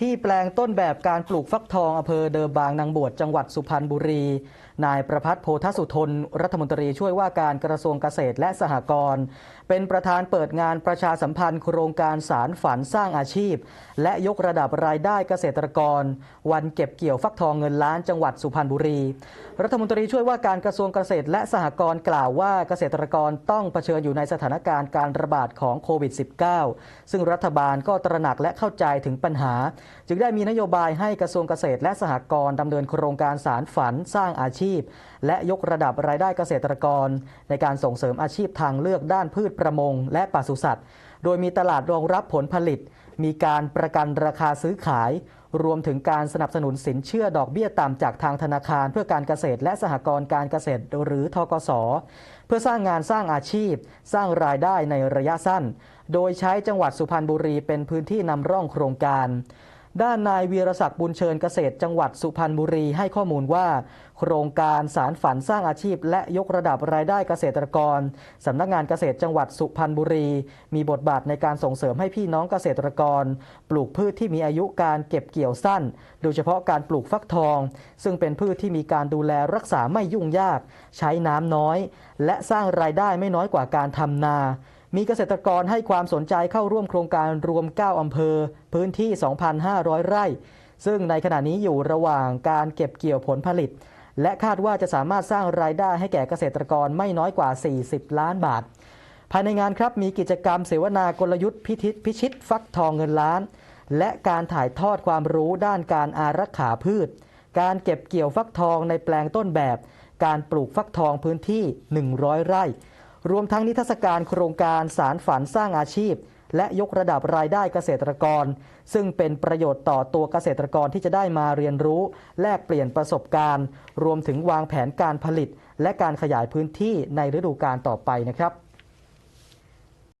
ที่แปลงต้นแบบการปลูกฟักทองอำเภอเดิมบางนางบวชจังหวัดสุพรรณบุรี นายประพัฒน์โพธสุทน รัฐมนตรีช่วยว่าการกระทรวงเกษตรและสหกรณ์เป็นประธานเปิดงานประชาสัมพันธ์โครงการสารฝันสร้างอาชีพ และยกระดับรายได้เกษตรกร วันเก็บเกี่ยวฟักทองเงินล้านจังหวัดสุพรรณบุรี รัฐมนตรีช่วยว่าการกระทรวงเกษตรและสหกรณ์กล่าวว่าเกษตรกรต้องเผชิญอยู่ในสถานการณ์การระบาดของโควิด -19 ซึ่งรัฐบาลก็ตระหนักและเข้าใจถึงปัญหาจึงได้มีนโยบายให้กระทรวงเกษตรและสหกรณ์ดำเนินโครงการสารฝันสร้างอาชีพ และยกระดับรายได้เกษตรกร ในการส่งเสริมอาชีพทางเลือกด้านพืชประมง และปศุสัตว์ โดยมีตลาดรองรับผลผลิต มีการประกันราคาซื้อขาย รวมถึงการสนับสนุนสินเชื่อดอกเบี้ยต่ำจากทางธนาคาร เพื่อการเกษตรและสหกรณ์การเกษตรหรือทกส เพื่อสร้างงานสร้างอาชีพ สร้างรายได้ในระยะสั้น โดยใช้จังหวัดสุพรรณบุรีเป็นพื้นที่นำร่องโครงการ ด้านนายวีรศักดิ์บุญเชิญเกษตรจังหวัดสุพรรณบุรีให้ข้อมูลว่า โครงการสารฝันสร้างอาชีพ และยกระดับรายได้เกษตรกรสำนักงานเกษตรจังหวัดสุพรรณบุรี มีบทบาทในการส่งเสริมให้พี่น้องเกษตรกร ปลูกพืชที่มีอายุการเก็บเกี่ยวสั้น โดยเฉพาะการปลูกฟักทอง ซึ่งเป็นพืชที่มีการดูแลรักษาไม่ยุ่งยาก ใช้น้ำน้อย และสร้างรายได้ไม่น้อยกว่าการทำนา มีเกษตรกรให้ความสนใจเข้าร่วมโครงการรวม 9 อำเภอ พื้นที่ 2,500 ไร่ ซึ่งในขณะนี้อยู่ระหว่างการเก็บเกี่ยวผลผลิต และคาดว่าจะสามารถสร้างรายได้ให้แก่เกษตรกรไม่น้อยกว่า 40 ล้านบาท ภายในงานครับมีกิจกรรมเสวนากลยุทธ์พิทิศพิชิตฟักทองเงินล้าน และการถ่ายทอดความรู้ด้านการอารักขาพืช การเก็บเกี่ยวฟักทองในแปลงต้นแบบ การปลูกฟักทองพื้นที่ 100 ไร่ รวมทั้งนิทรรศการโครงการสารฝันสร้างอาชีพ และยกระดับรายได้เกษตรกร ซึ่งเป็นประโยชน์ต่อตัวเกษตรกรที่จะได้มาเรียนรู้ แลกเปลี่ยนประสบการณ์ รวมถึงวางแผนการผลิต และการขยายพื้นที่ในฤดูกาลต่อไปนะครับ